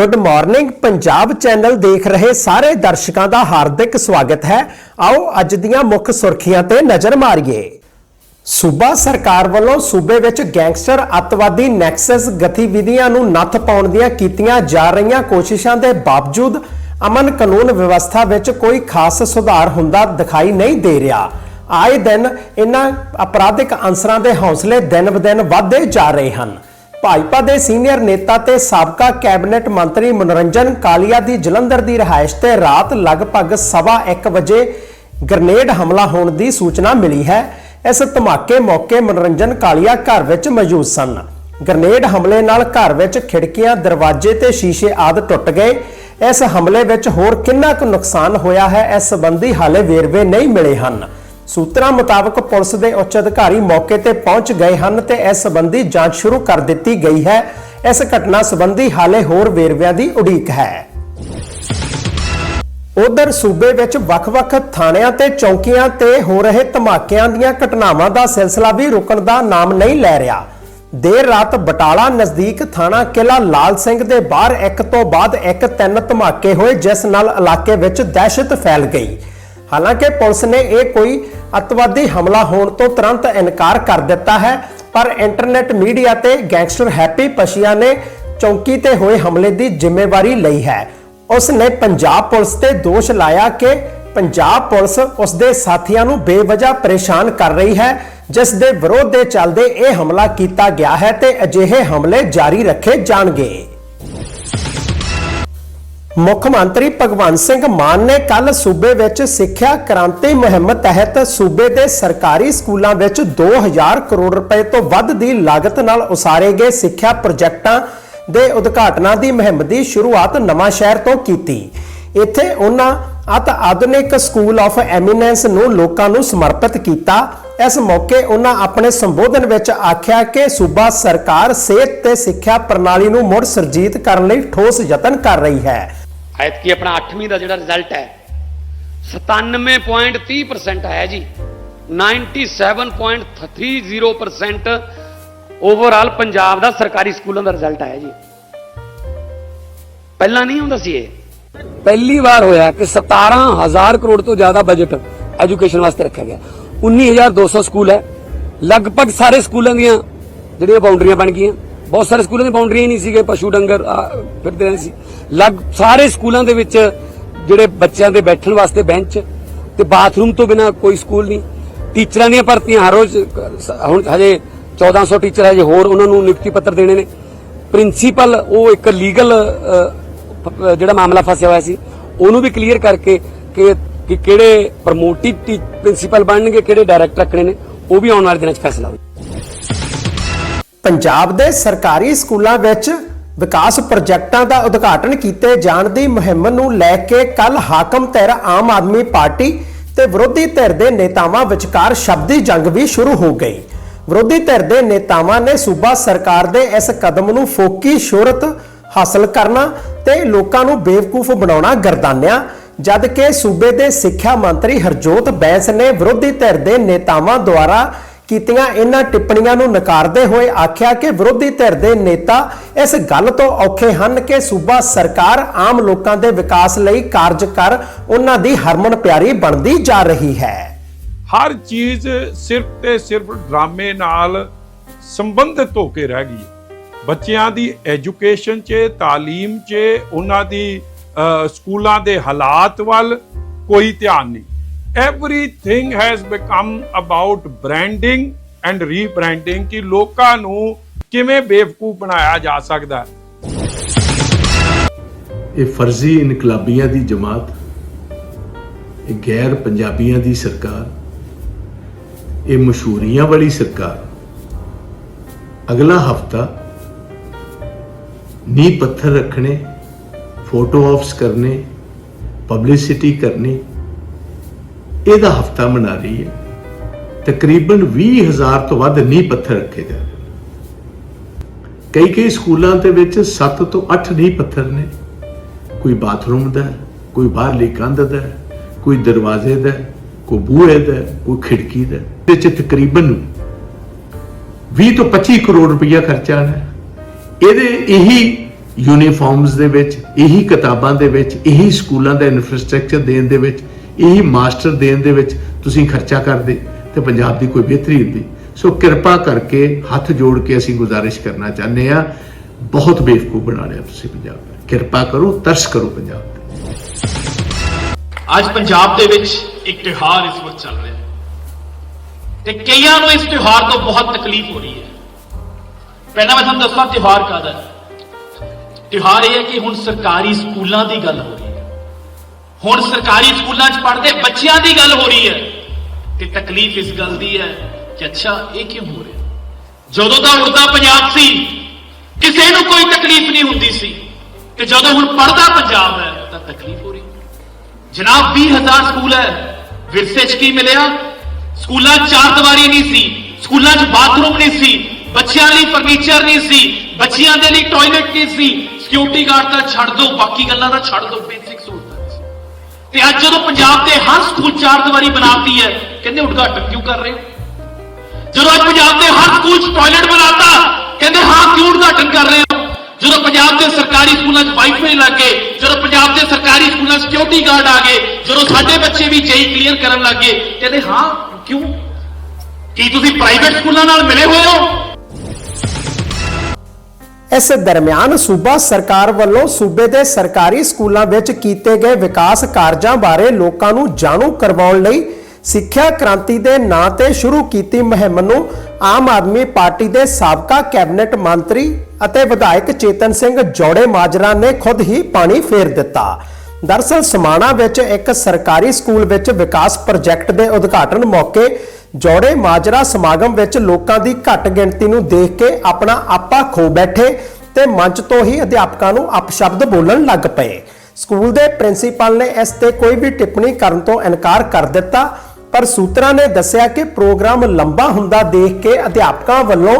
Good morning Punjab channel ਦੇਖ ਰਹੇ ਸਾਰੇ ਦਰਸ਼ਕਾਂ ਦਾ ਹਾਰਦਿਕ ਸਵਾਗਤ ਹੈ। ਆਓ ਅੱਜ ਦੀਆਂ ਮੁੱਖ ਸੁਰਖੀਆਂ ਤੇ ਨਜ਼ਰ ਮਾਰੀਏ। ਸੂਬਾ ਸਰਕਾਰ ਵੱਲੋਂ ਸੂਬੇ ਵਿੱਚ ਗੈਂਗਸਟਰ ਅੱਤਵਾਦੀ ਨੈਕਸਸ ਗਤੀਵਿਧੀਆਂ ਨੂੰ ਨੱਥ ਪਾਉਣ ਦੀਆਂ ਕੀਤੀਆਂ ਜਾ ਰਹੀਆਂ ਕੋਸ਼ਿਸ਼ਾਂ ਦੇ ਬਾਵਜੂਦ ਅਮਨ ਕਾਨੂੰਨ ਵਿਵਸਥਾ ਵਿੱਚ ਕੋਈ ਖਾਸ ਸੁਧਾਰ ਹੁੰਦਾ ਦਿਖਾਈ ਨਹੀਂ ਦੇ ਰਿਹਾ। ਆਏ ਦਿਨ ਇਹਨਾਂ ਅਪਰਾਧਿਕ ਅੰਸਰਾਂ ਦੇ ਹੌਸਲੇ ਦਿਨ-ਬਦਿਨ ਵਧਦੇ ਜਾ ਰਹੇ ਹਨ। ਭਾਜਪਾ ਦੇ ਸੀਨੀਅਰ ਨੇਤਾ ਤੇ ਸਾਬਕਾ ਕੈਬਨਿਟ ਮੰਤਰੀ ਮਨੋਰੰਜਨ ਕਾਲੀਆ ਦੀ ਜਲੰਧਰ ਦੀ ਰਿਹਾਇਸ਼ ਤੇ ਰਾਤ ਲਗਭਗ ਸਵਾ ਇੱਕ ਵਜੇ ਗ੍ਰਨੇਡ ਹਮਲਾ ਹੋਣ ਦੀ ਸੂਚਨਾ ਮਿਲੀ ਹੈ। ਇਸ ਧਮਾਕੇ ਮੌਕੇ ਮਨੋਰੰਜਨ ਕਾਲੀਆ ਘਰ ਵਿੱਚ ਮੌਜੂਦ ਸਨ। ਗ੍ਰਨੇਡ ਹਮਲੇ ਨਾਲ ਘਰ ਵਿੱਚ ਖਿੜਕੀਆਂ, ਦਰਵਾਜ਼ੇ ਤੇ ਸ਼ੀਸ਼ੇ ਆਦਿ ਟੁੱਟ ਗਏ। ਇਸ ਹਮਲੇ ਵਿੱਚ ਹੋਰ ਕਿੰਨਾ ਕੁ ਨੁਕਸਾਨ ਹੋਇਆ ਹੈ, ਇਸ ਸੰਬੰਧੀ ਹਾਲੇ ਵੇਰਵੇ ਨਹੀਂ ਮਿਲੇ ਹਨ। ਸੂਤਰਾਂ ਮੁਤਾਬਕ ਪੁਲਿਸ ਦੇ ਉੱਚ ਅਧਿਕਾਰੀ ਮੌਕੇ ਤੇ ਪਹੁੰਚ ਗਏ ਹਨ ਤੇ ਇਸ ਸੰਬੰਧੀ ਜਾਂਚ ਸ਼ੁਰੂ ਕਰ ਦਿੱਤੀ ਗਈ ਹੈ। ਇਸ ਘਟਨਾ ਸੰਬੰਧੀ ਹਾਲੇ ਹੋਰ ਵੇਰਵਿਆਂ ਦੀ ਉਡੀਕ ਹੈ। ਉਧਰ ਸੂਬੇ ਵਿੱਚ ਵੱਖ-ਵੱਖ ਥਾਣਿਆਂ ਤੇ ਚੌਕੀਆਂ ਤੇ ਹੋ ਰਹੇ ਧਮਾਕਿਆਂ ਦੀਆਂ ਘਟਨਾਵਾਂ ਦਾ ਸਿਲਸਿਲਾ ਵੀ ਰੁਕਣ ਦਾ ਨਾਮ ਨਹੀਂ ਲੈ ਰਿਹਾ। ਦੇਰ ਰਾਤ ਬਟਾਲਾ ਨਜ਼ਦੀਕ ਥਾਣਾ ਕਿਲਾ ਲਾਲ ਸਿੰਘ ਦੇ ਬਾਹਰ ਇੱਕ ਤੋਂ ਬਾਅਦ ਇੱਕ ਤਿੰਨ ਧਮਾਕੇ ਹੋਏ, ਜਿਸ ਨਾਲ ਇਲਾਕੇ ਵਿੱਚ ਦਹਿਸ਼ਤ ਫੈਲ ਗਈ। ਹਾਲਾਂਕਿ ਪੁਲਿਸ ਨੇ ਇਹ ਕੋਈ ਅੱਤਵਾਦੀ ਹਮਲਾ ਹੋਣ ਤੋਂ ਤੁਰੰਤ ਇਨਕਾਰ ਕਰ ਦਿੱਤਾ ਹੈ, ਪਰ ਇੰਟਰਨੈਟ ਮੀਡੀਆ ਤੇ ਗੈਂਗਸਟਰ ਹੈਪੀ ਪਸ਼ੀਆ ਨੇ ਚੌਂਕੀ ਤੇ ਹੋਏ ਹਮਲੇ ਦੀ ਜ਼ਿੰਮੇਵਾਰੀ ਲਈ ਹੈ। ਉਸ ਨੇ ਪੰਜਾਬ ਪੁਲਿਸ ਤੇ ਦੋਸ਼ ਲਾਇਆ ਕਿ ਪੰਜਾਬ ਪੁਲਿਸ ਉਸ ਦੇ ਸਾਥੀਆਂ ਨੂੰ ਬੇਵਜ੍ਹਾ ਪਰੇਸ਼ਾਨ ਕਰ ਰਹੀ ਹੈ, ਜਿਸ ਦੇ ਵਿਰੋਧ ਦੇ ਚੱਲਦੇ ਇਹ ਹਮਲਾ ਕੀਤਾ ਗਿਆ ਹੈ ਤੇ ਅਜਿਹੇ ਹਮਲੇ ਜਾਰੀ ਰੱਖੇ ਜਾਣਗੇ। ਮੁੱਖ ਮੰਤਰੀ ਭਗਵੰਤ ਸਿੰਘ ਮਾਨ ਨੇ ਕੱਲ ਸੂਬੇ ਵਿੱਚ ਸਿੱਖਿਆ ਕ੍ਰਾਂਤੀ ਮੁਹਿੰਮ ਤਹਿਤ ਸੂਬੇ ਦੇ ਸਰਕਾਰੀ ਸਕੂਲਾਂ ਵਿੱਚ 2000 ਕਰੋੜ ਰੁਪਏ ਤੋਂ ਵੱਧ ਦੀ ਲਾਗਤ ਨਾਲ ਉਸਾਰੇ ਗਏ ਸਿੱਖਿਆ ਪ੍ਰੋਜੈਕਟਾਂ ਦੇ ਉਦਘਾਟਨਾਂ ਦੀ ਮੁਹਿੰਮ ਦੀ ਸ਼ੁਰੂਆਤ ਨਵਾਂ ਸ਼ਹਿਰ ਤੋਂ ਕੀਤੀ। ਇੱਥੇ ਉਹਨਾਂ ਅਤ ਆਧੁਨਿਕ ਸਕੂਲ ਆਫ ਐਮੀਨੈਂਸ ਨੂੰ ਲੋਕਾਂ ਨੂੰ ਸਮਰਪਿਤ ਕੀਤਾ। ਇਸ ਮੌਕੇ ਉਹਨਾਂ ਆਪਣੇ ਸੰਬੋਧਨ ਵਿੱਚ ਆਖਿਆ ਕਿ ਸੂਬਾ ਸਰਕਾਰ ਸਿਹਤ ਤੇ ਸਿੱਖਿਆ ਪ੍ਰਣਾਲੀ ਨੂੰ ਮੁੜ ਸਰਜੀਤ ਕਰਨ ਲਈ ਠੋਸ ਯਤਨ ਕਰ ਰਹੀ ਹੈ। ਐਤਕੀ ਆਪਣਾ 8ਵੀਂ ਦਾ ਜਿਹੜਾ ਰਿਜ਼ਲਟ ਹੈ 97.30% ਆਇਆ ਜੀ। 97.30% ਓਵਰਆਲ ਪੰਜਾਬ ਦਾ ਸਰਕਾਰੀ ਸਕੂਲਾਂ ਦਾ ਰਿਜ਼ਲਟ ਆਇਆ ਜੀ। ਪਹਿਲਾਂ ਨਹੀਂ ਹੁੰਦਾ ਸੀ ਇਹ? ਪਹਿਲੀ ਵਾਰ ਹੋਇਆ ਕਿ 17000 ਕਰੋੜ ਤੋਂ ਜ਼ਿਆਦਾ ਬਜਟ ਐਜੂਕੇਸ਼ਨ ਵਾਸਤੇ ਰੱਖਿਆ ਗਿਆ। 19200 ਸਕੂਲ ਹੈ। ਲਗਭਗ ਸਾਰੇ ਸਕੂਲਾਂ ਦੀਆਂ ਜਿਹੜੀਆਂ ਬਾਉਂਡਰੀਆਂ ਬਣ ਗਈਆਂ। ਬਹੁਤ ਸਾਰੇ ਸਕੂਲਾਂ ਦੀਆਂ ਬਾਉਂਡਰੀਆਂ ਹੀ ਨਹੀਂ ਸੀਗੇ ਪਸ਼ੂ ਡੰਗਰ ਆ, ਫਿਰਦੇ ਰਹਿੰਦੇ ਸੀ। ਲੱਗ ਸਾਰੇ ਸਕੂਲਾਂ ਦੇ ਵਿੱਚ ਜਿਹੜੇ ਬੱਚਿਆਂ ਦੇ ਬੈਠਣ ਵਾਸਤੇ ਬੈਂਚ ਤੇ ਬਾਥਰੂਮ ਤੋਂ ਬਿਨਾ ਕੋਈ ਸਕੂਲ ਨਹੀਂ। ਟੀਚਰਾਂ ਦੀਆਂ ਭਰਤੀਆਂ ਹਰ ਰੋਜ਼ ਹੁਣ ਹਜੇ 1400 ਟੀਚਰ ਹਜੇ ਹੋਰ ਉਹਨਾਂ ਨੂੰ ਨਿਯੁਕਤੀ ਪੱਤਰ ਦੇਣੇ ਨੇ। ਪ੍ਰਿੰਸੀਪਲ ਉਹ ਇੱਕ ਲੀਗਲ ਜਿਹੜਾ ਮਾਮਲਾ ਫਸਿਆ ਹੋਇਆ ਸੀ ਉਹਨੂੰ ਵੀ ਕਲੀਅਰ ਕਰਕੇ ਕਿ ਕਿ ਕਿਹੜੇ ਪ੍ਰਮੋਟਿਵ ਪ੍ਰਿੰਸੀਪਲ ਬਣਨਗੇ ਕਿਹੜੇ ਡਾਇਰੈਕਟਰ ਰੱਖਣੇ ਨੇ ਉਹ ਵੀ ਆਉਣ ਵਾਲੇ ਦਿਨਾਂ 'ਚ ਫੈਸਲਾ ਹੋਵੇ ਪੰਜਾਬ ਦੇ ਸਰਕਾਰੀ ਸਕੂਲਾਂ ਵਿੱਚ ਵਿਕਾਸ ਪ੍ਰੋਜੈਕਟਾਂ ਦਾ ਉਦਘਾਟਨ ਕੀਤੇ ਜਾਣ ਦੀ ਮੁਹਿੰਮ ਨੂੰ ਲੈ ਕੇ ਕੱਲ ਹਾਕਮ ਧਿਰ ਆਮ ਆਦਮੀ ਪਾਰਟੀ ਤੇ ਵਿਰੋਧੀ ਧਿਰ ਦੇ ਨੇਤਾਵਾਂ ਵਿਚਕਾਰ ਸ਼ਬਦੀ ਜੰਗ ਵੀ ਸ਼ੁਰੂ ਹੋ ਗਈ। ਵਿਰੋਧੀ ਧਿਰ ਦੇ ਨੇਤਾਵਾਂ ਨੇ ਸੂਬਾ ਸਰਕਾਰ ਦੇ ਇਸ ਕਦਮ ਨੂੰ ਫੋਕੀ ਸ਼ੋਹਰਤ ਹਾਸਲ ਕਰਨਾ ਤੇ ਲੋਕਾਂ ਨੂੰ ਬੇਵਕੂਫ ਬਣਾਉਣਾ ਗਰਦਾਨਿਆ ਜਦ ਕਿ ਸੂਬੇ ਦੇ ਸਿੱਖਿਆ ਮੰਤਰੀ ਹਰਜੋਤ ਬੈਂਸ ਨੇ ਵਿਰੋਧੀ ਧਿਰ ਦੇ ਨੇਤਾਵਾਂ ਦੁਆਰਾ ਕੀਤੀਆਂ ਇਹਨਾਂ ਟਿੱਪਣੀਆਂ ਨੂੰ ਨਕਾਰਦੇ ਹੋਏ ਆਖਿਆ ਕਿ ਵਿਰੋਧੀ ਧਿਰ ਦੇ ਨੇਤਾ ਇਸ ਗੱਲ ਤੋਂ ਔਖੇ ਹਨ ਕਿ ਸੂਬਾ ਸਰਕਾਰ ਆਮ ਲੋਕਾਂ ਦੇ ਵਿਕਾਸ ਲਈ ਕਾਰਜ ਕਰ ਉਹਨਾਂ ਦੀ ਹਰਮਨ ਪਿਆਰੀ ਬਣਦੀ ਜਾ ਰਹੀ ਹੈ। ਹਰ ਚੀਜ਼ ਸਿਰਫ ਤੇ ਸਿਰਫ ਡਰਾਮੇ ਨਾਲ ਸੰਬੰਧਿਤ ਹੋ ਕੇ ਰਹਿ ਗਈ ਬੱਚਿਆਂ ਦੀ ਐਜੂਕੇਸ਼ਨ 'ਚ, ਤਾਲੀਮ 'ਚ, ਉਹਨਾਂ ਦੀ ਸਕੂਲਾਂ ਦੇ ਹਾਲਾਤ ਵੱਲ ਕੋਈ ਧਿਆਨ ਨਹੀਂ। Everything has become about branding and rebranding ਕਿ ਲੋਕਾਂ ਨੂੰ ਕਿਵੇਂ ਬੇਵਕੂਫ ਬਣਾਇਆ ਜਾ ਸਕਦਾ ਇਹ ਫਰਜ਼ੀ ਇਨਕਲਾਬੀਆਂ ਦੀ ਜਮਾਤ ਇਹ ਗੈਰ ਪੰਜਾਬੀਆਂ ਦੀ ਸਰਕਾਰ ਇਹ ਮਸ਼ਹੂਰੀਆਂ ਵਾਲੀ ਸਰਕਾਰ ਅਗਲਾ ਹਫਤਾ ਨੀ ਪੱਥਰ ਰੱਖਣੇ ਫੋਟੋ ਆਫਸ ਕਰਨੇ ਪਬਲਿਸਿਟੀ ਕਰਨੀ ਇਹਦਾ ਹਫਤਾ ਮਨਾ ਰਹੀ ਹੈ। ਤਕਰੀਬਨ 20000 ਤੋਂ ਵੱਧ ਨੀਂਹ ਪੱਥਰ ਰੱਖੇ ਜਾ ਰਹੇ ਕਈ ਕਈ ਸਕੂਲਾਂ ਦੇ ਵਿੱਚ 7 ਤੋਂ 8 ਨੀਂਹ ਪੱਥਰ ਨੇ। ਕੋਈ ਬਾਥਰੂਮ ਦਾ ਕੋਈ ਬਾਹਰਲੀ ਕੰਧ ਦਾ ਕੋਈ ਦਰਵਾਜ਼ੇ ਦਾ ਕੋਈ ਬੂਹੇ ਦਾ ਕੋਈ ਖਿੜਕੀ ਦਾ ਹੈ। ਇਹਦੇ ਚ ਤਕਰੀਬਨ 20 ਤੋਂ 25 ਕਰੋੜ ਰੁਪਇਆ ਖਰਚਾ ਆਣਾ ਇਹਦੇ ਇਹੀ ਯੂਨੀਫਾਰਮਸ ਦੇ ਵਿੱਚ, ਇਹੀ ਕਿਤਾਬਾਂ ਦੇ ਵਿੱਚ, ਇਹੀ ਸਕੂਲਾਂ ਦਾ ਇਨਫਰਾਸਟ੍ਰਕਚਰ ਦੇਣ ਦੇ ਵਿੱਚ ਇਹੀ ਮਾਸਟਰ ਦੇਣ ਦੇ ਵਿੱਚ ਤੁਸੀਂ ਖਰਚਾ ਕਰਦੇ ਤੇ ਪੰਜਾਬ ਦੀ ਕੋਈ ਬਿਹਤਰੀ ਹੁੰਦੀ। ਸੋ ਕਿਰਪਾ ਕਰਕੇ ਹੱਥ ਜੋੜ ਕੇ ਅਸੀਂ ਗੁਜ਼ਾਰਿਸ਼ ਕਰਨਾ ਚਾਹੁੰਦੇ ਆ ਬਹੁਤ ਬੇਵਕੂਫ ਬਣਾ ਲਿਆ ਤੁਸੀਂ ਪੰਜਾਬ ਨੂੰ। ਕਿਰਪਾ ਕਰੋ, ਤਰਸ ਕਰੋ ਪੰਜਾਬ ਅੱਜ ਪੰਜਾਬ ਦੇ ਵਿੱਚ ਇੱਕ ਤਿਉਹਾਰ ਇਸ ਵਕਤ ਚੱਲ ਰਿਹਾ ਤੇ ਕਈਆਂ ਨੂੰ ਇਸ ਤਿਉਹਾਰ ਤੋਂ ਬਹੁਤ ਤਕਲੀਫ ਹੋ ਰਹੀ ਹੈ। ਪਹਿਲਾਂ ਮੈਂ ਤੁਹਾਨੂੰ ਦੱਸਾਂ ਤਿਉਹਾਰ ਕਾਹਦਾ ਹੈ। ਤਿਉਹਾਰ ਇਹ ਹੈ ਕਿ ਹੁਣ ਸਰਕਾਰੀ ਸਕੂਲਾਂ ਦੀ ਗੱਲ ਹੋ ਰਹੀ ਹੈ। ਹੁਣ ਸਰਕਾਰੀ ਸਕੂਲਾਂ 'ਚ ਪੜ੍ਹਦੇ ਬੱਚਿਆਂ ਦੀ ਗੱਲ ਹੋ ਰਹੀ ਹੈ ਤੇ ਤਕਲੀਫ ਇਸ ਗੱਲ ਦੀ ਹੈ ਕਿ ਅੱਛਾ, ਇਹ ਕਿਉਂ ਹੋ ਰਿਹਾ? ਜਦੋਂ ਤਾਂ ਉੜਦਾ ਪੰਜਾਬ ਸੀ, ਕਿਸੇ ਨੂੰ ਕੋਈ ਤਕਲੀਫ ਨਹੀਂ ਹੁੰਦੀ ਸੀ। ਤੇ ਜਦੋਂ ਹੁਣ ਪੜਦਾ ਪੰਜਾਬ ਹੈ, ਤਾਂ ਤਕਲੀਫ ਹੋ ਰਹੀ ਹੈ। ਜਨਾਬ 20000 ਸਕੂਲ ਹੈ। ਵਿਰਸੇ 'ਚ ਕੀ ਮਿਲਿਆ? ਸਕੂਲਾਂ 'ਚ ਚਾਰ ਦੀਵਾਰੀ ਨਹੀਂ ਸੀ, ਸਕੂਲਾਂ 'ਚ ਬਾਥਰੂਮ ਨਹੀਂ ਸੀ, ਬੱਚਿਆਂ ਲਈ ਫਰਨੀਚਰ ਨਹੀਂ ਸੀ, ਬੱਚਿਆਂ ਦੇ ਲਈ ਟਾਇਲਟ ਨਹੀਂ ਸੀ। ਸਿਕਿਉਰਿਟੀ ਗਾਰਡ ਤਾਂ ਛੱਡ ਦਿਓ, ਬਾਕੀ ਗੱਲਾਂ ਤਾਂ ਛੱਡ ਦਿਓ ਬੇਸਿਕ ਤੇ ਅੱਜ ਜਦੋਂ ਪੰਜਾਬ ਦੇ ਹਰ ਸਕੂਲ ਚਾਰ ਦੀਵਾਰੀ ਬਣਾਤੀ ਹੈ, ਕਹਿੰਦੇ ਉਦਘਾਟਨ ਕਿਉਂ ਕਰ ਰਹੇ ਹੋ? ਜਦੋਂ ਅੱਜ ਪੰਜਾਬ ਦੇ ਹਰ ਸਕੂਲ 'ਚ ਟਾਇਲਟ ਬਣਾਤਾ, ਕਹਿੰਦੇ ਹਾਂ ਕਿਉਂ ਉਦਘਾਟਨ ਕਰ ਰਹੇ ਹੋ? ਜਦੋਂ ਪੰਜਾਬ ਦੇ ਸਰਕਾਰੀ ਸਕੂਲਾਂ 'ਚ ਵਾਈਫਾਈ ਲੱਗ ਗਏ, ਜਦੋਂ ਪੰਜਾਬ ਦੇ ਸਰਕਾਰੀ ਸਕੂਲਾਂ 'ਚ ਸਿਕਿਉਰਿਟੀ ਗਾਰਡ ਆ ਗਏ, ਜਦੋਂ ਸਾਡੇ ਬੱਚੇ ਵੀ ਜੇਈ ਕਲੀਅਰ ਕਰਨ ਲੱਗ ਗਏ, ਕਹਿੰਦੇ ਹਾਂ ਕਿਉਂ? ਕੀ ਤੁਸੀਂ ਪ੍ਰਾਈਵੇਟ ਸਕੂਲਾਂ ਨਾਲ ਮਿਲੇ ਹੋਏ ਹੋ? ਇਸ ਦਰਮਿਆਨ ਸੂਬਾ ਸਰਕਾਰ ਵੱਲੋਂ ਸੂਬੇ ਦੇ ਸਰਕਾਰੀ ਸਕੂਲਾਂ ਵਿੱਚ ਕੀਤੇ ਗਏ ਵਿਕਾਸ ਕਾਰਜਾਂ ਬਾਰੇ ਲੋਕਾਂ ਨੂੰ ਜਾਣੂ ਕਰਵਾਉਣ ਲਈ ਸਿੱਖਿਆ ਕ੍ਰਾਂਤੀ ਦੇ ਨਾਂ ਤੇ ਸ਼ੁਰੂ ਕੀਤੀ ਮੁਹਿੰਮ ਨੂੰ ਆਮ ਆਦਮੀ ਪਾਰਟੀ ਦੇ ਸਾਬਕਾ ਕੈਬਨਿਟ ਮੰਤਰੀ ਅਤੇ ਵਿਧਾਇਕ ਚੇਤਨ ਸਿੰਘ ਜੋੜੇ ਮਾਜਰਾ ਨੇ ਖੁਦ ਹੀ ਪਾਣੀ ਫੇਰ ਦਿੱਤਾ। ਦਰਅਸਲ ਸਮਾਣਾ ਵਿੱਚ ਇੱਕ ਸਰਕਾਰੀ ਸਕੂਲ ਵਿੱਚ ਵਿਕਾਸ ਪ੍ਰੋਜੈਕਟ ਦੇ ਉਦਘਾਟਨ ਮੌਕੇ ਜੋੜੇ ਮਾਜਰਾ ਸਮਾਗਮ ਵਿੱਚ ਲੋਕਾਂ ਦੀ ਘੱਟ ਗਿਣਤੀ ਨੂੰ ਦੇਖ ਕੇ ਆਪਣਾ ਆਪਾ ਖੋ ਬੈਠੇ ਤੇ ਮੰਚ ਤੋਂ ਹੀ ਅਧਿਆਪਕਾਂ ਨੂੰ ਅਪਸ਼ਬਦ ਬੋਲਣ ਲੱਗ ਪਏ। ਸਕੂਲ ਦੇ ਪ੍ਰਿੰਸੀਪਲ ਨੇ ਇਸ ਤੇ ਕੋਈ ਵੀ ਟਿੱਪਣੀ ਕਰਨ ਤੋਂ ਇਨਕਾਰ ਕਰ ਦਿੱਤਾ, ਪਰ ਸੂਤਰਾਂ ਨੇ ਦੱਸਿਆ ਕਿ ਪ੍ਰੋਗਰਾਮ ਲੰਬਾ ਹੁੰਦਾ ਦੇਖ ਕੇ ਅਧਿਆਪਕਾਂ ਵੱਲੋਂ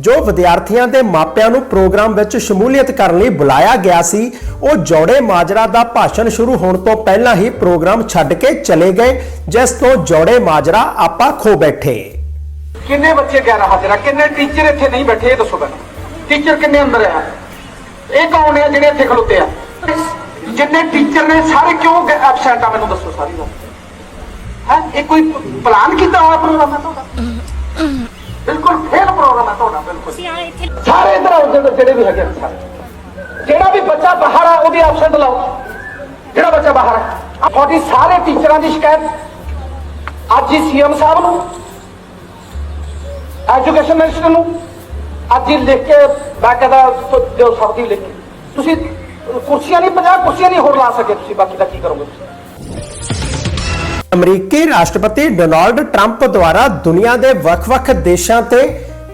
ਜੋ ਵਿਦਿਆਰਥੀਆਂ ਦੇ ਮਾਪਿਆਂ ਨੂੰ ਪ੍ਰੋਗਰਾਮ ਵਿੱਚ ਸ਼ਮੂਲੀਅਤ ਕਰਨ ਲਈ ਬੁਲਾਇਆ ਗਿਆ ਸੀ, ਉਹ ਜੋੜੇ ਮਾਜਰਾ ਦਾ ਭਾਸ਼ਣ ਸ਼ੁਰੂ ਹੋਣ ਤੋਂ ਪਹਿਲਾਂ ਹੀ ਪ੍ਰੋਗਰਾਮ ਛੱਡ ਕੇ ਚਲੇ ਗਏ, ਜਿਸ ਤੋਂ ਜੋੜੇ ਮਾਜਰਾ ਆਪਾ ਖੋ ਬੈਠੇ। ਕਿੰਨੇ ਬੱਚੇ ਗੈਰ ਹਾਜ਼ਰ ਕਿੰਨੇ ਟੀਚਰ ਇੱਥੇ ਨਹੀਂ ਬੈਠੇ, ਇਹ ਦੱਸੋ ਮੈਨੂੰ। ਟੀਚਰ ਕਿੰਨੇ ਅੰਦਰ ਆ? ਇਹ ਕੌਣ ਆ ਜਿਹੜੇ ਇੱਥੇ ਖਲੋਤੇ ਆ? ਜਿੰਨੇ ਟੀਚਰ ਨੇ, ਸਾਰੇ ਕਿਉਂ ਐਬਸੈਂਟ ਆ? ਮੈਨੂੰ ਦੱਸੋ ਸਾਰੀ ਗੱਲ। ਹੈ? ਇਹ ਕੋਈ ਪਲਾਨ ਕੀਤਾ ਹੋਇਆ ਪ੍ਰੋਗਰਾਮ ਹੈ ਤੁਹਾਡਾ? ਬਿਲਕੁਲ ਫੇਲ ਪ੍ਰੋਗਰਾਮ ਹੈ ਤੁਹਾਡਾ ਬਿਲਕੁਲ। ਸਾਰੇ ਇਧਰ ਆਓ ਜਿਹੜੇ- ਜਿਹੜੇ ਵੀ ਹੈਗੇ ਸਾਰੇ। ਜਿਹੜਾ ਵੀ ਬੱਚਾ ਬਾਹਰ ਆ ਉਹਦੀ ਐਬਸੈਂਟ ਲਾਓ। ਜਿਹੜਾ ਬੱਚਾ ਬਾਹਰ ਆ। ਤੁਹਾਡੀ ਸਾਰੇ ਟੀਚਰਾਂ ਦੀ ਸ਼ਿਕਾਇਤ। ਅੱਜ ਹੀ ਸੀਐਮ ਸਾਹਿਬ ਨੂੰ ਐਜੂਕੇਸ਼ਨ ਮਿਨਿਸਟਰ ਨੂੰ ਅੱਜ ਹੀ ਲਿਖ ਕੇ ਬਾਕਾਇਦਾ ਦਿਓ ਸਭ ਦੀ ਲਿਖ ਕੇ। ਤੁਸੀਂ ਕੁਰਸੀਆਂ ਨਹੀਂ 50 ਕੁਰਸੀਆਂ ਨਹੀਂ ਹੋਰ ਲਾ ਸਕੇ ਤੁਸੀਂ ਬਾਕੀ ਦਾ ਕੀ ਕਰੋਗੇ ਤੁਸੀਂ? ਅਮਰੀਕੀ ਰਾਸ਼ਟਰਪਤੀ ਡੋਨਾਲਡ ਟਰੰਪ ਦੁਆਰਾ ਦੁਨੀਆ ਦੇ ਵੱਖ-ਵੱਖ ਦੇਸ਼ਾਂ ਤੇ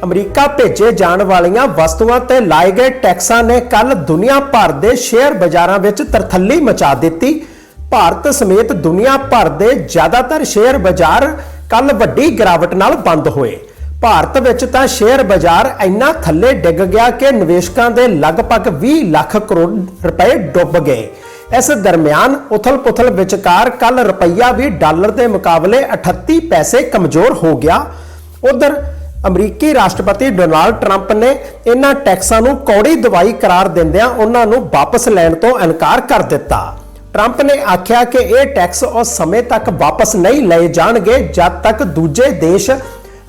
ਅਮਰੀਕਾ ਭੇਜੇ ਜਾਣ ਵਾਲੀਆਂ ਵਸਤੂਆਂ ਤੇ ਲਾਏ ਗਏ ਟੈਕਸਾਂ ਨੇ ਕੱਲ ਦੁਨੀਆ ਭਰ ਦੇ ਸ਼ੇਅਰ ਬਾਜ਼ਾਰਾਂ ਵਿੱਚ ਤਰਥੱਲੀ ਮਚਾ ਦਿੱਤੀ। ਭਾਰਤ ਸਮੇਤ ਦੁਨੀਆ ਭਰ ਦੇ ਜ਼ਿਆਦਾਤਰ ਸ਼ੇਅਰ ਬਾਜ਼ਾਰ ਕੱਲ ਵੱਡੀ ਗਿਰਾਵਟ ਨਾਲ ਬੰਦ ਹੋਏ। ਭਾਰਤ ਵਿੱਚ ਤਾਂ ਸ਼ੇਅਰ ਬਾਜ਼ਾਰ ਇੰਨਾ ਥੱਲੇ ਡਿੱਗ ਗਿਆ ਕਿ ਨਿਵੇਸ਼ਕਾਂ ਦੇ ਲਗਭਗ 20 ਲੱਖ ਕਰੋੜ ਰੁਪਏ ਡੁੱਬ ਗਏ। ਇਸ ਦਰਮਿਆਨ ਉਥਲ-ਪੁਥਲ ਵਿਚਕਾਰ ਕੱਲ ਰੁਪਈਆ ਵੀ ਡਾਲਰ ਦੇ ਮੁਕਾਬਲੇ 38 ਪੈਸੇ ਕਮਜ਼ੋਰ ਹੋ ਗਿਆ। ਉਧਰ ਅਮਰੀਕੀ ਰਾਸ਼ਟਰਪਤੀ ਡੋਨਾਲਡ ਟਰੰਪ ਨੇ ਇਹਨਾਂ ਟੈਕਸਾਂ ਨੂੰ ਕੌੜੀ ਦਵਾਈ ਕਰਾਰ ਦਿੰਦਿਆਂ ਉਹਨਾਂ ਨੂੰ ਵਾਪਸ ਲੈਣ ਤੋਂ ਇਨਕਾਰ ਕਰ ਦਿੱਤਾ। ਟਰੰਪ ਨੇ ਆਖਿਆ ਕਿ ਇਹ ਟੈਕਸ ਉਸ ਸਮੇਂ ਤੱਕ ਵਾਪਸ ਨਹੀਂ ਲਏ ਜਾਣਗੇ ਜਦ ਤੱਕ ਦੂਜੇ ਦੇਸ਼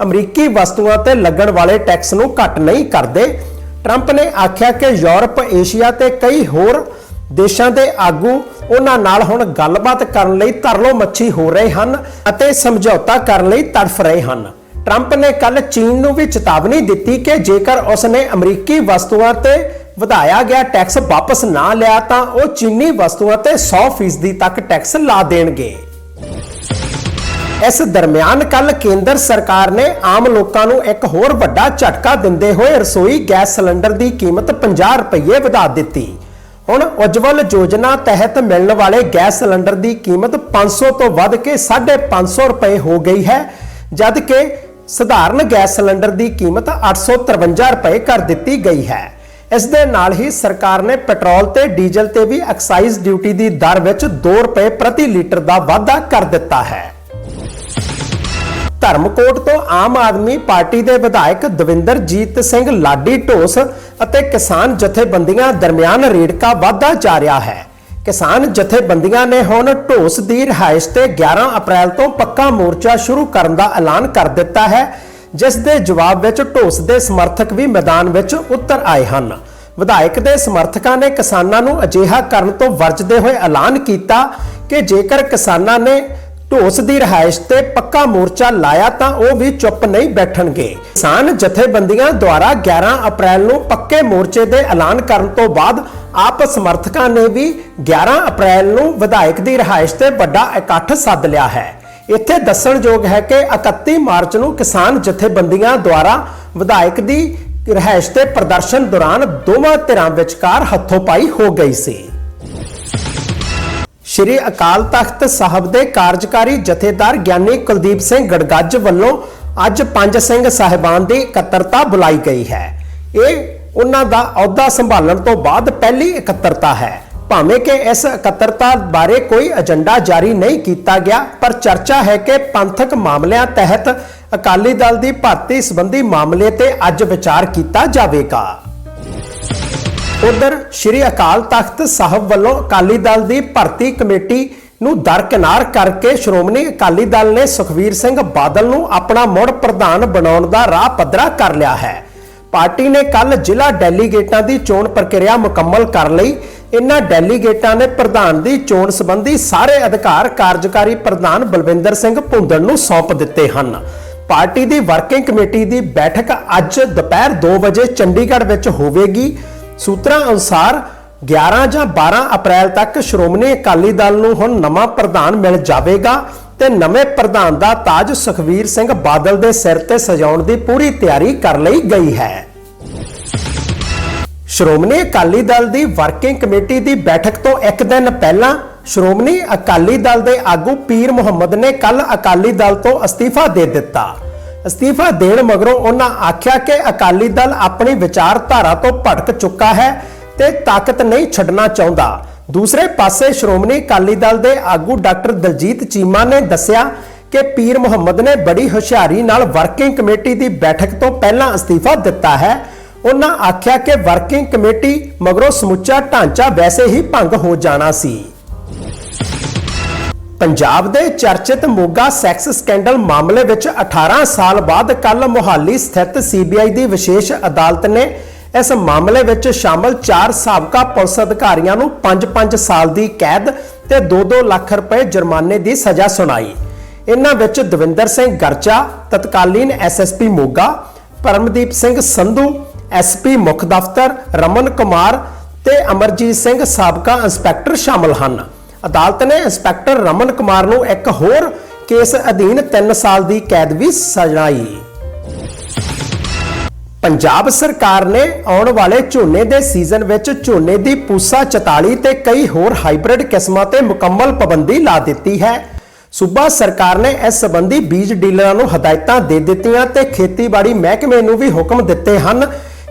ਅਮਰੀਕੀ ਵਸਤੂਆਂ ਤੇ ਲੱਗਣ ਵਾਲੇ ਟੈਕਸ ਨੂੰ ਘੱਟ ਨਹੀਂ ਕਰਦੇ। ਟਰੰਪ ਨੇ ਆਖਿਆ ਕਿ ਯੂਰਪ, ਏਸ਼ੀਆ ਤੇ ਕਈ ਹੋਰ ਦੇਸ਼ਾਂ ਦੇ ਆਗੂ ਉਹਨਾਂ ਨਾਲ ਹੁਣ ਗੱਲਬਾਤ ਕਰਨ ਲਈ ਤਰਲੋ ਮੱਛੀ ਹੋ ਰਹੇ ਹਨ ਅਤੇ ਸਮਝੌਤਾ ਕਰਨ ਲਈ ਤੜਫ ਰਹੇ ਹਨ। ਟਰੰਪ ਨੇ ਕੱਲ ਚੀਨ ਨੂੰ ਵੀ ਚੇਤਾਵਨੀ ਦਿੱਤੀ ਕਿ ਜੇਕਰ ਉਸ ਅਮਰੀਕੀ ਵਸਤੂਆਂ ਤੇ ਵਧਾਇਆ ਗਿਆ ਟੈਕਸ ਵਾਪਸ ਨਾ ਲਿਆ ਤਾਂ ਉਹ ਚੀਨੀ ਵਸਤੂਆਂ ਤੇ 100% ਤੱਕ ਟੈਕਸ ਲਾ ਦੇਣਗੇ। ਇਸ ਦਰਮਿਆਨ ਕੱਲ ਕੇਂਦਰ ਸਰਕਾਰ ਨੇ ਆਮ ਲੋਕਾਂ ਨੂੰ ਇੱਕ ਹੋਰ ਵੱਡਾ ਝਟਕਾ ਦਿੰਦੇ ਹੋਏ ਰਸੋਈ ਗੈਸ ਸਿਲੰਡਰ ਦੀ ਕੀਮਤ 50 ਰੁਪਏ ਵਧਾ ਦਿੱਤੀ। ਹੁਣ ਉਜਵਲ ਯੋਜਨਾ ਤਹਿਤ ਮਿਲਣ ਵਾਲੇ ਗੈਸ ਸਿਲੰਡਰ ਦੀ ਕੀਮਤ 500 ਤੋਂ ਵੱਧ ਕੇ 550 ਰੁਪਏ ਹੋ ਗਈ ਹੈ, ਜਦ ਕਿ ਸਧਾਰਨ ਗੈਸ ਸਿਲੰਡਰ ਦੀ ਕੀਮਤ 853 ਰੁਪਏ ਕਰ ਦਿੱਤੀ ਗਈ ਹੈ। ਇਸ ਦੇ ਨਾਲ ਹੀ ਸਰਕਾਰ ਨੇ ਪੈਟਰੋਲ ਤੇ ਡੀਜ਼ਲ ਤੇ ਵੀ ਐਕਸਾਈਜ਼ ਡਿਊਟੀ ਦੀ ਦਰ ਵਿੱਚ 2 ਰੁਪਏ ਪ੍ਰਤੀ ਲੀਟਰ ਦਾ ਵਾਧਾ ਕਰ ਦਿੱਤਾ ਹੈ। ਧਰਮਕੋਟ ਤੋਂ ਆਮ ਆਦਮੀ ਪਾਰਟੀ ਦੇ ਵਿਧਾਇਕ ਦਵਿੰਦਰਜੀਤ ਸਿੰਘ ਲਾਡੀ ਢੋਸ ਅਤੇ ਕਿਸਾਨ ਜਥੇਬੰਦੀਆਂ ਦਰਮਿਆਨ ਰੇੜਕਾ ਵਾਧਾ ਜਾ ਰਿਹਾ ਹੈ। ਕਿਸਾਨ ਜਥੇਬੰਦੀਆਂ ਨੇ ਹੁਣ ਢੋਸ ਦੀ ਰਿਹਾਇਸ਼ ਤੇ 11 ਅਪ੍ਰੈਲ ਤੋਂ ਪੱਕਾ ਮੋਰਚਾ ਸ਼ੁਰੂ ਕਰਨ ਦਾ ਐਲਾਨ ਕਰ ਦਿੱਤਾ ਹੈ, ਜਿਸ ਦੇ ਜਵਾਬ ਵਿੱਚ ਢੋਸ ਦੇ ਸਮਰਥਕ ਵੀ ਮੈਦਾਨ ਵਿੱਚ ਉਤਰ ਆਏ ਹਨ। ਵਿਧਾਇਕ ਦੇ ਸਮਰਥਕਾਂ ਨੇ ਕਿਸਾਨਾਂ ਨੂੰ ਅਜਿਹਾ ਕਰਨ ਤੋਂ ਵਰਜਦੇ ਹੋਏ ਐਲਾਨ ਕੀਤਾ ਕਿ ਜੇਕਰ ਕਿਸਾਨਾਂ ਨੇ ਢੋਸ ਦੀ ਰਿਹਾਇਸ਼ ਤੇ ਪੱਕਾ ਮੋਰਚਾ ਲਾਇਆ ਤਾਂ ਉਹ ਵੀ ਚੁੱਪ ਨਹੀਂ ਬੈਠਣਗੇ। ਕਿਸਾਨ ਜਥੇਬੰਦੀਆਂ ਦੁਆਰਾ 11 ਅਪ੍ਰੈਲ ਨੂੰ ਪੱਕੇ ਮੋਰਚੇ ਦੇ ਐਲਾਨ ਕਰਨ ਤੋਂ ਬਾਅਦ ਆਪ ਸਮਰਥਕਾਂ ਨੇ ਵੀ 11 ਅਪ੍ਰੈਲ ਨੂੰ ਵਿਧਾਇਕ ਦੀ ਰਿਹਾਇਸ਼ ਤੇ ਵੱਡਾ ਇਕੱਠ ਸੱਦ ਲਿਆ ਹੈ। ਇੱਥੇ ਦੱਸਣਯੋਗ ਹੈ ਕਿ 31 ਮਾਰਚ ਨੂੰ ਕਿਸਾਨ ਜਥੇਬੰਦੀਆਂ ਦੁਆਰਾ ਵਿਧਾਇਕ ਦੀ ਰਿਹਾਇਸ਼ ਤੇ ਪ੍ਰਦਰਸ਼ਨ ਦੌਰਾਨ ਦੋਵਾਂ ਧਿਰਾਂ ਵਿਚਕਾਰ ਹੱਥੋਂਪਾਈ ਹੋ ਗਈ ਸੀ। ਸ਼੍ਰੀ ਅਕਾਲ ਤਖਤ ਸਾਹਿਬ ਦੇ ਕਾਰਜਕਾਰੀ ਜਥੇਦਾਰ ਗਿਆਨੀ ਕੁਲਦੀਪ ਸਿੰਘ ਗੜਗੱਜ ਵੱਲੋਂ ਅੱਜ ਪੰਜ ਸਿੰਘ ਸਾਹਿਬਾਨ ਦੀ ਇਕੱਤਰਤਾ ਬੁਲਾਈ ਗਈ ਹੈ। ਇਹ ਉਹਨਾਂ ਦਾ ਅਹੁਦਾ ਸੰਭਾਲਣ ਤੋਂ ਬਾਅਦ ਪਹਿਲੀ ਇਕੱਤਰਤਾ ਹੈ। ਭਾਵੇਂ ਕਿ ਇਸ ਇਕੱਤਰਤਾ ਬਾਰੇ ਕੋਈ ਏਜੰਡਾ ਜਾਰੀ ਨਹੀਂ ਕੀਤਾ ਗਿਆ, ਪਰ ਚਰਚਾ ਹੈ ਕਿ ਪੰਥਕ ਮਾਮਲਿਆਂ ਤਹਿਤ ਅਕਾਲੀ ਦਲ ਦੀ ਭਰਤੀ ਸੰਬੰਧੀ ਮਾਮਲੇ ਤੇ ਅੱਜ ਵਿਚਾਰ ਕੀਤਾ ਜਾਵੇਗਾ। ਉਧਰ ਸ਼੍ਰੀ ਅਕਾਲ ਤਖਤ ਸਾਹਿਬ ਵੱਲੋਂ ਅਕਾਲੀ ਦਲ ਦੀ ਭਰਤੀ ਕਮੇਟੀ ਨੂੰ ਦਰਕਿਨਾਰ ਕਰਕੇ ਸ਼੍ਰੋਮਣੀ ਅਕਾਲੀ ਦਲ ਨੇ ਸੁਖਵੀਰ ਸਿੰਘ ਬਾਦਲ ਨੂੰ ਆਪਣਾ ਮੁੜ ਪ੍ਰਧਾਨ ਬਣਾਉਣ ਦਾ ਰਾਹ ਪੱਧਰਾ ਕਰ ਲਿਆ ਹੈ। ਪਾਰਟੀ ਨੇ ਕੱਲ ਜ਼ਿਲ੍ਹਾ ਡੈਲੀਗੇਟਾਂ ਦੀ ਚੋਣ ਪ੍ਰਕਿਰਿਆ ਮੁਕੰਮਲ ਕਰ ਲਈ। ਇਨ੍ਹਾਂ ਡੈਲੀਗੇਟਾਂ ਨੇ ਪ੍ਰਧਾਨ ਦੀ ਚੋਣ ਸੰਬੰਧੀ ਸਾਰੇ ਅਧਿਕਾਰ ਕਾਰਜਕਾਰੀ ਪ੍ਰਧਾਨ ਬਲਵਿੰਦਰ ਸਿੰਘ ਭੁੰਦੜ ਨੂੰ ਸੌਂਪ ਦਿੱਤੇ ਹਨ। ਪਾਰਟੀ ਦੀ ਵਰਕਿੰਗ ਕਮੇਟੀ ਦੀ ਬੈਠਕ ਅੱਜ ਦੁਪਹਿਰ 2 ਵਜੇ ਚੰਡੀਗੜ੍ਹ ਵਿੱਚ ਹੋਵੇਗੀ। ਸੂਤਰਾਂ ਅਨੁਸਾਰ 11 ਜਾਂ 12 ਅਪ੍ਰੈਲ ਤੱਕ ਸ਼੍ਰੋਮਣੀ ਅਕਾਲੀ ਦਲ ਨੂੰ ਹੁਣ ਨਵਾਂ ਪ੍ਰਧਾਨ ਮਿਲ ਜਾਵੇਗਾ ਤੇ ਨਵੇਂ ਪ੍ਰਧਾਨ ਦਾ ਤਾਜ ਸੁਖਵੀਰ ਸਿੰਘ ਬਾਦਲ ਦੇ ਸਿਰ ਤੇ ਸਜਾਉਣ ਦੀ ਪੂਰੀ ਤਿਆਰੀ ਕਰ ਲਈ ਗਈ ਹੈ। ਸ਼੍ਰੋਮਣੀ ਅਕਾਲੀ ਦਲ ਦੀ ਵਰਕਿੰਗ ਕਮੇਟੀ ਦੀ ਬੈਠਕ ਤੋਂ ਇੱਕ ਦਿਨ ਪਹਿਲਾਂ ਸ਼੍ਰੋਮਣੀ ਅਕਾਲੀ ਦਲ ਦੇ ਆਗੂ ਪੀਰ ਮੁਹੰਮਦ ਨੇ ਕੱਲ ਅਕਾਲੀ ਦਲ ਤੋਂ ਅਸਤੀਫਾ ਦੇ ਦਿੱਤਾ। ਅਸਤੀਫਾ ਦੇਣ ਮਗਰੋਂ ਉਹਨਾਂ ਆਖਿਆ ਕਿ ਅਕਾਲੀ ਦਲ ਆਪਣੀ ਵਿਚਾਰਧਾਰਾ ਤੋਂ ਭਟਕ ਚੁੱਕਾ ਹੈ ਤੇ ਤਾਕਤ ਨਹੀਂ ਛੱਡਣਾ ਚਾਹੁੰਦਾ। ਦੂਸਰੇ ਪਾਸੇ ਸ਼੍ਰੋਮਣੀ ਅਕਾਲੀ ਦਲ ਦੇ ਆਗੂ ਡਾਕਟਰ ਦਲਜੀਤ ਚੀਮਾ ਨੇ ਦੱਸਿਆ ਕਿ ਪੀਰ ਮੁਹੰਮਦ ਨੇ ਬੜੀ ਹੁਸ਼ਿਆਰੀ ਨਾਲ ਵਰਕਿੰਗ ਕਮੇਟੀ ਦੀ ਬੈਠਕ ਤੋਂ ਪਹਿਲਾਂ ਅਸਤੀਫਾ ਦਿੱਤਾ ਹੈ। ਉਹਨਾਂ ਆਖਿਆ ਕਿ ਵਰਕਿੰਗ ਕਮੇਟੀ ਮਗਰੋਂ ਸਮੁੱਚਾ ਢਾਂਚਾ ਵੈਸੇ ਹੀ ਭੰਗ ਹੋ ਜਾਣਾ ਸੀ। ਪੰਜਾਬ ਦੇ ਚਰਚਿਤ ਮੋਗਾ ਸੈਕਸ ਸਕੈਂਡਲ ਮਾਮਲੇ ਵਿੱਚ 18 ਸਾਲ ਬਾਅਦ ਕੱਲ ਮੁਹਾਲੀ ਸਥਿਤ ਸੀਬੀਆਈ ਦੀ ਵਿਸ਼ੇਸ਼ ਅਦਾਲਤ ਨੇ ਇਸ ਮਾਮਲੇ ਵਿੱਚ ਸ਼ਾਮਲ 4 ਸਾਬਕਾ ਪੁਲਿਸ ਅਧਿਕਾਰੀਆਂ ਨੂੰ 5-5 ਸਾਲ ਦੀ ਕੈਦ ਤੇ 2-2 ਲੱਖ ਰੁਪਏ ਜੁਰਮਾਨੇ ਦੀ ਸਜ਼ਾ ਸੁਣਾਈ। ਇਨ੍ਹਾਂ ਵਿੱਚ ਦਵਿੰਦਰ ਸਿੰਘ ਗਰਚਾ, ਤਤਕਾਲੀਨ ਐਸਐਸਪੀ ਮੋਗਾ, ਪਰਮਦੀਪ ਸਿੰਘ ਸੰਧੂ ਐਸਪੀ ਮੁੱਖ ਦਫ਼ਤਰ ਰਮਨ ਕੁਮਾਰ ਤੇ ਅਮਰਜੀਤ ਸਿੰਘ ਸਾਬਕਾ ਇੰਸਪੈਕਟਰ ਸ਼ਾਮਲ ਹਨ। ਅਦਾਲਤ ਨੇ ਇੰਸਪੈਕਟਰ ਰਮਨ ਕੁਮਾਰ ਨੂੰ ਇੱਕ ਹੋਰ ਕੇਸ ਅਧੀਨ 3 ਸਾਲ ਦੀ ਕੈਦ ਵੀ ਸੁਣਾਈ ਪੰਜਾਬ ਸਰਕਾਰ ਨੇ ਆਉਣ ਵਾਲੇ ਝੋਨੇ ਦੇ ਸੀਜ਼ਨ ਵਿੱਚ ਝੋਨੇ ਦੀ ਪੂਸਾ 44 ਤੇ ਕਈ ਹੋਰ ਹਾਈਬ੍ਰਿਡ ਕਿਸਮਾਂ ਤੇ ਮੁਕੰਮਲ ਪਾਬੰਦੀ ਲਾ ਦਿੱਤੀ ਹੈ। ਸੂਬਾ ਸਰਕਾਰ ਨੇ ਇਸ ਸੰਬੰਧੀ ਬੀਜ ਡੀਲਰਾਂ ਨੂੰ ਹਦਾਇਤਾਂ ਦੇ ਦਿੱਤੀਆਂ ਤੇ ਖੇਤੀਬਾੜੀ ਮਹਿਕਮੇ ਨੂੰ ਵੀ ਹੁਕਮ ਦਿੱਤੇ ਹਨ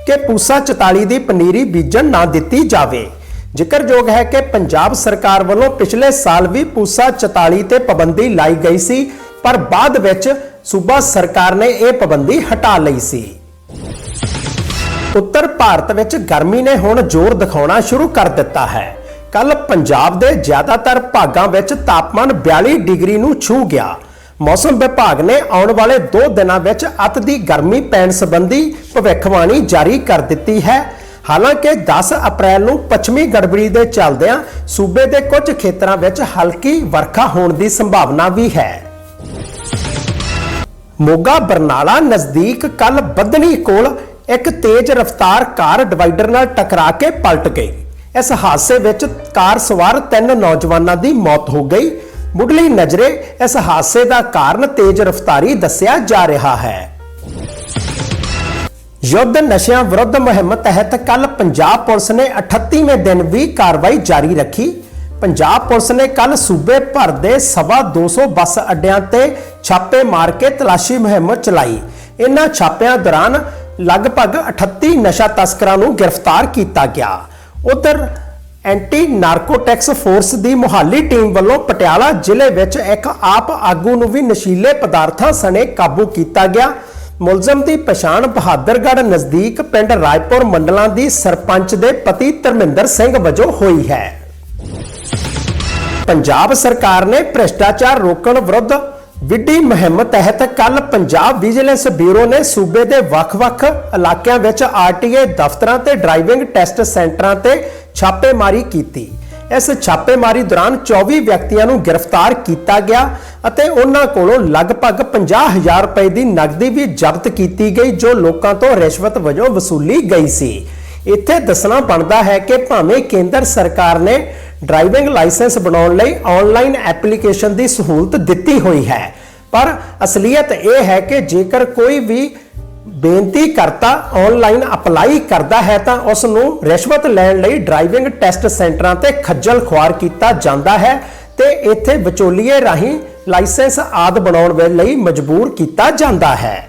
ਕਿ ਪੂਸਾ 44 ਦੀ ਪਨੀਰੀ ਬੀਜਣ ਨਾ ਦਿੱਤੀ ਜਾਵੇ। ਜ਼ਿਕਰਯੋਗ ਹੈ ਕਿ ਪੰਜਾਬ ਸਰਕਾਰ ਵੱਲੋਂ ਪਿਛਲੇ ਸਾਲ ਵੀ ਪੂਸਾ 44 ਤੇ ਪਾਬੰਦੀ ਲਾਈ ਗਈ ਸੀ, ਪਰ ਬਾਅਦ ਵਿੱਚ ਸੂਬਾ ਸਰਕਾਰ ਨੇ ਇਹ ਪਾਬੰਦੀ ਹਟਾ ਲਈ ਸੀ। ਉੱਤਰ ਭਾਰਤ ਵਿੱਚ ਗਰਮੀ ਨੇ ਹੁਣ ਜ਼ੋਰ ਦਿਖਾਉਣਾ ਸ਼ੁਰੂ ਕਰ ਦਿੱਤਾ ਹੈ। ਕੱਲ ਪੰਜਾਬ ਦੇ ਜ਼ਿਆਦਾਤਰ ਭਾਗਾਂ ਵਿੱਚ ਤਾਪਮਾਨ 42 ਡਿਗਰੀ ਨੂੰ ਛੂ ਗਿਆ। ਮੌਸਮ ਵਿਭਾਗ ਨੇ ਆਉਣ ਵਾਲੇ 2 ਦਿਨਾਂ ਵਿੱਚ ਅਤ ਦੀ ਗਰਮੀ ਪੈਣ ਸੰਬੰਧੀ ਭਵਿੱਖਬਾਣੀ ਜਾਰੀ ਕਰ ਦਿੱਤੀ ਹੈ। ਹਾਲਾਂਕਿ 10 ਅਪ੍ਰੈਲ ਨੂੰ ਪੱਛਮੀ ਗੜਬੜੀ ਦੇ ਚੱਲਦਿਆਂ ਸੂਬੇ ਦੇ ਕੁਝ ਖੇਤਰਾਂ ਵਿੱਚ ਹਲਕੀ ਵਰਖਾ ਹੋਣ ਦੀ ਸੰਭਾਵਨਾ ਵੀ ਹੈ। ਮੋਗਾ ਬਰਨਾਲਾ ਨਜ਼ਦੀਕ ਕੱਲ ਬੱਦਨੀ ਕੋਲ ਇੱਕ ਤੇਜ਼ ਰਫ਼ਤਾਰ ਕਾਰ ਡਿਵਾਈਡਰ ਨਾਲ ਟਕਰਾ ਕੇ ਪਲਟ ਗਈ। ਇਸ ਹਾਦਸੇ ਵਿੱਚ ਕਾਰ ਸਵਾਰ ਤਿੰਨ ਨੌਜਵਾਨਾਂ ਦੀ ਮੌਤ ਹੋ ਗਈ। ਮੁੱਢਲੀ ਨਜ਼ਰੇ ਇਸ ਹਾਦਸੇ ਦਾ ਕਾਰਨ ਤੇਜ਼ ਰਫ਼ਤਾਰੀ ਦੱਸਿਆ ਜਾ ਰਿਹਾ ਹੈ। ਯੁੱਧ ਨਸ਼ਿਆਂ ਵਿਰੁੱਧ ਮੁਹਿੰਮ ਤਹਿਤ ਕੱਲ ਪੰਜਾਬ ਪੁਲਿਸ ਨੇ 38ਵੇਂ ਦਿਨ ਵੀ ਕਾਰਵਾਈ ਜਾਰੀ ਰੱਖੀ। ਪੰਜਾਬ ਪੁਲਿਸ ਨੇ ਕੱਲ ਸੂਬੇ ਭਰ ਦੇ ਸਵਾ 200 ਬੱਸ ਅੱਡਿਆਂ ਤੇ ਛਾਪੇ ਮਾਰ ਕੇ ਤਲਾਸ਼ੀ ਮੁਹਿੰਮ ਚਲਾਈ। ਇਨ੍ਹਾਂ ਛਾਪਿਆਂ ਦੌਰਾਨ ਲਗਭਗ 38 ਨਸ਼ਾ ਤਸਕਰਾਂ ਨੂੰ ਗ੍ਰਿਫਤਾਰ ਕੀਤਾ ਗਿਆ। ਉਧਰ ਐਂਟੀ ਨਾਰਕੋਟਿਕਸ ਫੋਰਸ ਦੀ ਮੁਹਾਲੀ ਟੀਮ ਵੱਲੋਂ ਪਟਿਆਲਾ ਜ਼ਿਲ੍ਹੇ ਵਿੱਚ ਇੱਕ ਆਪ ਆਗੂ ਨੂੰ ਵੀ ਨਸ਼ੀਲੇ ਪਦਾਰਥਾਂ ਸਣੇ ਕਾਬੂ ਕੀਤਾ ਗਿਆ। ਮੁਲਜ਼ਮ ਦੀ ਪਛਾਣ ਬਹਾਦਰਗੜ੍ਹ ਨਜ਼ਦੀਕ ਪਿੰਡ ਰਾਏਪੁਰ ਮੰਡਲਾਂ ਦੀ ਸਰਪੰਚ ਦੇ ਪਤੀ ਧਰਮਿੰਦਰ ਸਿੰਘ ਵਜੋਂ ਹੋਈ ਹੈ। ਪੰਜਾਬ ਸਰਕਾਰ ਨੇ ਭ੍ਰਿਸ਼ਟਾਚਾਰ ਰੋਕਣ ਵਿਰੁੱਧ ਵਿੱਢੀ ਮੁਹਿੰਮ ਤਹਿਤ ਕੱਲ ਪੰਜਾਬ ਵਿਜੀਲੈਂਸ ਬਿਊਰੋ ਨੇ ਸੂਬੇ ਦੇ ਵੱਖ-ਵੱਖ ਇਲਾਕਿਆਂ ਵਿੱਚ ਆਰਟੀਏ ਦਫ਼ਤਰਾਂ ਤੇ ਡਰਾਈਵਿੰਗ ਟੈਸਟ ਸੈਂਟਰਾਂ ਤੇ ਛਾਪੇਮਾਰੀ ਕੀਤੀ। ਇਸ ਛਾਪੇਮਾਰੀ ਦੌਰਾਨ 24 ਵਿਅਕਤੀਆਂ ਨੂੰ ਗ੍ਰਿਫਤਾਰ ਕੀਤਾ ਗਿਆ ਅਤੇ ਉਹਨਾਂ ਕੋਲੋਂ ਲਗਭਗ 50000 ਰੁਪਏ ਦੀ ਨਕਦੀ ਵੀ ਜ਼ਬਤ ਕੀਤੀ ਗਈ, ਜੋ ਲੋਕਾਂ ਤੋਂ ਰਿਸ਼ਵਤ ਵਜੋਂ ਵਸੂਲੀ ਗਈ ਸੀ। ਇੱਥੇ ਦੱਸਣਾ ਬਣਦਾ ਹੈ ਕਿ ਭਾਵੇਂ ਕੇਂਦਰ ਸਰਕਾਰ ਨੇ ਡਰਾਈਵਿੰਗ ਲਾਇਸੈਂਸ ਬਣਾਉਣ ਲਈ ਆਨਲਾਈਨ ਐਪਲੀਕੇਸ਼ਨ ਦੀ ਸਹੂਲਤ ਦਿੱਤੀ ਹੋਈ ਹੈ, ਪਰ ਅਸਲੀਅਤ ਇਹ ਹੈ ਕਿ ਜੇਕਰ ਕੋਈ ਵੀ ਬੇਨਤੀ ਕਰਤਾ ਆਨਲਾਈਨ ਅਪਲਾਈ ਕਰਦਾ ਹੈ ਤਾਂ ਉਸ ਨੂੰ ਰਿਸ਼ਵਤ ਲੈਣ ਲਈ ਡਰਾਈਵਿੰਗ ਟੈਸਟ ਸੈਂਟਰਾਂ ਤੇ ਖੱਜਲ ਖੁਆਰ ਕੀਤਾ ਜਾਂਦਾ ਹੈ ਤੇ ਇੱਥੇ ਵਿਚੋਲੀਏ ਰਾਹੀਂ ਲਾਇਸੈਂਸ ਆਦ ਬਣਾਉਣ ਲਈ ਮਜਬੂਰ ਕੀਤਾ ਜਾਂਦਾ ਹੈ।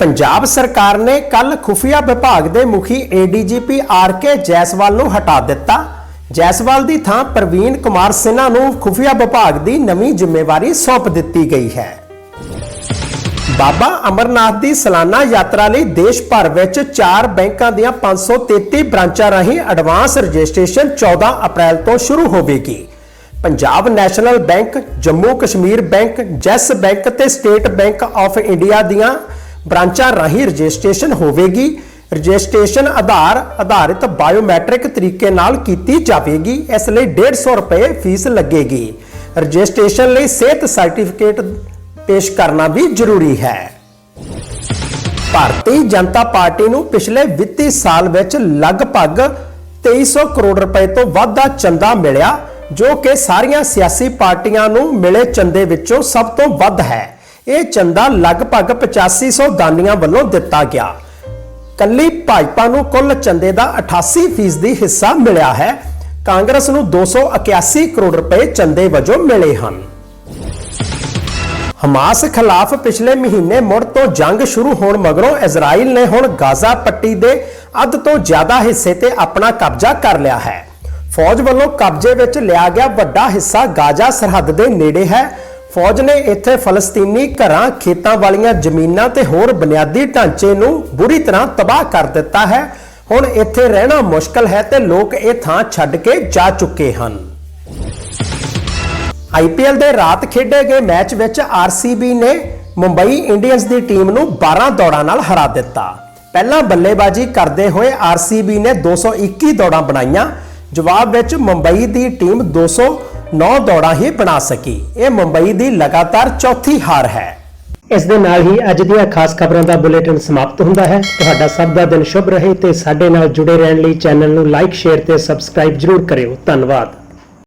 ਪੰਜਾਬ ਸਰਕਾਰ ਨੇ ਕੱਲ ਖੁਫੀਆ ਵਿਭਾਗ ਦੇ ਮੁਖੀ ਏਡੀਜੀਪੀ ਆਰ ਕੇ ਜੈਸਵਾਲ ਨੂੰ ਹਟਾ ਦਿੱਤਾ। ਜੈਸਵਾਲ ਦੀ ਥਾਂ ਪ੍ਰਵੀਨ ਕੁਮਾਰ ਸਿਨਹਾ ਨੂੰ ਖੁਫੀਆ ਵਿਭਾਗ ਦੀ ਨਵੀਂ ਜ਼ਿੰਮੇਵਾਰੀ ਸੌਂਪ ਦਿੱਤੀ ਗਈ ਹੈ। ਬਾਬਾ ਅਮਰਨਾਥ ਦੀ ਸਾਲਾਨਾ ਯਾਤਰਾ ਲਈ ਦੇਸ਼ ਭਰ ਵਿੱਚ ਚਾਰ ਬੈਂਕਾਂ ਦੀਆਂ 533 ਬ੍ਰਾਂਚਾਂ ਰਾਹੀਂ ਐਡਵਾਂਸ ਰਜਿਸਟ੍ਰੇਸ਼ਨ 14 ਅਪ੍ਰੈਲ ਤੋਂ ਸ਼ੁਰੂ ਹੋਵੇਗੀ। Punjab national bank, Jammu Kashmir bank, ਜੈਸ ਬੈਂਕ ਤੇ ਸਟੇਟ ਬੈਂਕ ਆਫ ਇੰਡੀਆ ਦੀਆਂ ਬ੍ਰਾਂਚਾਂ ਰਾਹੀਂ ਰਜਿਸਟ੍ਰੇਸ਼ਨ ਹੋਵੇਗੀ। ਰਜਿਸਟ੍ਰੇਸ਼ਨ ਆਧਾਰ ਆਧਾਰਿਤ ਬਾਇਓਮੈਟ੍ਰਿਕ ਤਰੀਕੇ ਨਾਲ ਕੀਤੀ ਜਾਵੇਗੀ। ਇਸ ਲਈ 150 ਰੁਪਏ ਫੀਸ ਲੱਗੇਗੀ। ਰਜਿਸਟ੍ਰੇਸ਼ਨ ਲਈ ਸਿਹਤ ਸਰਟੀਫਿਕੇਟ ਪੇਸ਼ ਕਰਨਾ ਵੀ ਜ਼ਰੂਰੀ ਹੈ। ਭਾਰਤੀ ਜਨਤਾ ਪਾਰਟੀ ਨੂੰ ਪਿਛਲੇ ਵਿੱਤੀ ਸਾਲ ਵਿੱਚ ਲਗਭਗ 2300 ਕਰੋੜ ਰੁਪਏ ਤੋਂ ਵੱਧ ਦਾ ਚੰਦਾ ਮਿਲਿਆ, ਜੋ ਕਿ ਸਾਰੀਆਂ ਸਿਆਸੀ ਪਾਰਟੀਆਂ ਨੂੰ ਮਿਲੇ ਚੰਦੇ ਵਿੱਚੋਂ ਸਭ ਤੋਂ ਵੱਧ ਹੈ। ਇਹ ਚੰਦਾ ਲਗਭਗ 8500 ਦਾਨੀਆਂ ਵੱਲੋਂ ਦਿੱਤਾ ਗਿਆ। ਕੱਲੀ ਭਾਜਪਾ ਨੂੰ ਕੁੱਲ ਚੰਦੇ ਦਾ 88% ਹਿੱਸਾ ਮਿਲਿਆ ਹੈ। ਕਾਂਗਰਸ ਨੂੰ 281 ਕਰੋੜ ਰੁਪਏ ਚੰਦੇ ਵਜੋਂ ਮਿਲੇ ਹਨ। ਹਮਾਸ ਖਿਲਾਫ ਪਿਛਲੇ ਮਹੀਨੇ ਮੁੜ ਤੋਂ ਜੰਗ ਸ਼ੁਰੂ ਹੋਣ ਮਗਰੋਂ ਇਜ਼ਰਾਈਲ ਨੇ ਹੁਣ ਗਾਜ਼ਾ ਪੱਟੀ ਦੇ ਅੱਧ ਤੋਂ ਜ਼ਿਆਦਾ ਹਿੱਸੇ ਤੇ ਆਪਣਾ ਕਬਜ਼ਾ ਕਰ ਲਿਆ ਹੈ। ਫੌਜ ਵੱਲੋਂ ਕਬਜ਼ੇ ਵਿੱਚ ਲਿਆ ਗਿਆ ਵੱਡਾ ਹਿੱਸਾ ਗਾਜ਼ਾ ਸਰਹੱਦ ਦੇ ਨੇੜੇ ਹੈ। ਫੌਜ ਨੇ ਇੱਥੇ ਫਲਸਤੀਨੀ ਘਰਾਂ, ਖੇਤਾਂ ਵਾਲੀਆਂ ਜ਼ਮੀਨਾਂ ਤੇ ਹੋਰ ਬੁਨਿਆਦੀ ਢਾਂਚੇ ਨੂੰ ਬੁਰੀ ਤਰ੍ਹਾਂ ਤਬਾਹ ਕਰ ਦਿੱਤਾ ਹੈ। ਹੁਣ ਇੱਥੇ ਰਹਿਣਾ ਮੁਸ਼ਕਲ ਹੈ ਤੇ ਲੋਕ ਇਹ ਥਾਂ ਛੱਡ ਕੇ ਜਾ ਚੁੱਕੇ ਹਨ। ਆਈਪੀਐਲ ਦੇ ਰਾਤ ਖੇਡੇ ਗਏ ਮੈਚ ਵਿੱਚ ਆਰਸੀਬੀ ਨੇ ਮੁੰਬਈ ਇੰਡੀਅਨਸ ਦੀ ਟੀਮ ਨੂੰ 12 ਦੌੜਾਂ ਨਾਲ ਹਰਾ ਦਿੱਤਾ। ਪਹਿਲਾਂ ਬੱਲੇਬਾਜ਼ੀ ਕਰਦੇ ਹੋਏ ਆਰਸੀਬੀ ਨੇ 221 ਦੌੜਾਂ ਬਣਾਈਆਂ। ਜਵਾਬ ਵਿੱਚ ਮੁੰਬਈ ਦੀ ਟੀਮ 209 ਦੌੜਾਂ ਹੀ ਬਣਾ ਸਕੀ। ਇਹ ਮੁੰਬਈ ਦੀ ਲਗਾਤਾਰ ਚੌਥੀ ਹਾਰ ਹੈ। ਇਸ ਦੇ ਨਾਲ ਹੀ ਅੱਜ ਦੀਆਂ ਖਾਸ ਖਬਰਾਂ ਦਾ ਬੁਲੇਟਿਨ ਸਮਾਪਤ ਹੁੰਦਾ ਹੈ। ਤੁਹਾਡਾ ਸਭ ਦਾ ਦਿਨ ਸ਼ੁਭ ਰਹੇ ਤੇ ਸਾਡੇ ਨਾਲ ਜੁੜੇ ਰਹਿਣ ਲਈ ਚੈਨਲ ਨੂੰ ਲਾਈਕ, ਸ਼ੇਅਰ ਤੇ ਸਬਸਕ੍ਰਾਈਬ ਜਰੂਰ ਕਰਿਓ। ਧੰਨਵਾਦ।